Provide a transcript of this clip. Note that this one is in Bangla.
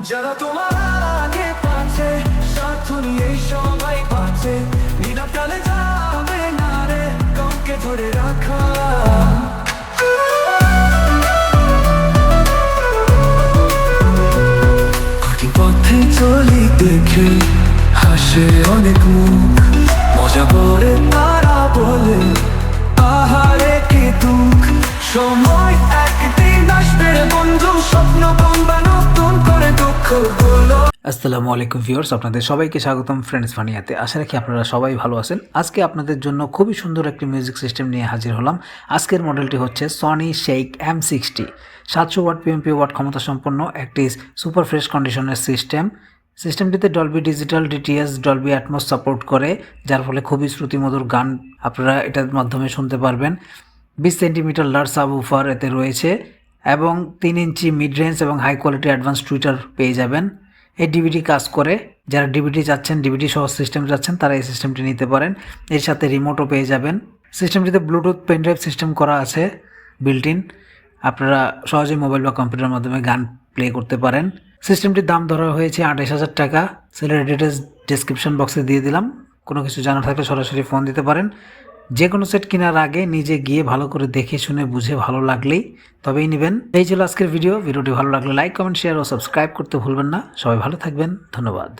যারা তোমার আগে পাচ্ছে, স্বার্থ নিয়ে সবাই পাচ্ছে নীরব কালে যাবে না রে, কাউকে ধরে রাখা। পথে চলি দেখে হাসে অনেক মুখ। আসসালামু আলাইকুম ভিউয়ার্স, আপনাদের সবাইকে স্বাগতম ফ্রেন্ডস ফানিয়াতে আশা রাখি আপনারা সবাই ভালো আছেন। আজকে আপনাদের জন্য খুবই সুন্দর একটি মিউজিক সিস্টেম নিয়ে হাজির হলাম। আজকের মডেলটি হচ্ছে সনি শেক এম সিক্সটি সাতশো ওয়াট পিএমপি ওয়াট ক্ষমতা সম্পন্ন একটি সুপার ফ্রেশ কন্ডিশনের system. সিস্টেমটিতে Dolby digital DTS Dolby Atmos support করে, যার ফলে খুবই শ্রুতিমধুর গান আপনারা এটার মাধ্যমে শুনতে পারবেন। বিশ সেন্টিমিটার লার্জ সাব উফার এতে রয়েছে। এবং তিন ইঞ্চি মিড রেঞ্জ এবং হাই কোয়ালিটি অ্যাডভান্স টুইটার পেয়ে যাবেন। এই ডিভিডি কাজ করে। যারা ডিভিডি চাচ্ছেন ডিভিডি সহ সিস্টেম চাচ্ছেন, তারা এই সিস্টেমটি নিতে পারেন। এর সাথে রিমোটও পেয়ে যাবেন। সিস্টেমটিতে ব্লুটুথ পেনড্রাইভ সিস্টেম করা আছে বিল্ট ইন আপনারা সহজেই মোবাইল বা কম্পিউটারের মাধ্যমে গান প্লে করতে পারেন। সিস্টেমটির দাম ধরা হয়েছে আঠাশ হাজার টাকা। সেলের ডিটেলস ডিসক্রিপশন বক্সে দিয়ে দিলাম। কোনো কিছু জানার থাকলে সরাসরি ফোন দিতে পারেন। যে কোনো সেট কেনার আগে নিজে গিয়ে ভালো করে দেখে শুনে বুঝে ভালো লাগলেই তবেই নেবেন। এই ছিল আজকের ভিডিও ভিডিওটি ভালো লাগলে লাইক কমেন্ট শেয়ার ও সাবস্ক্রাইব করতে ভুলবেন না। সবাই ভালো থাকবেন। ধন্যবাদ।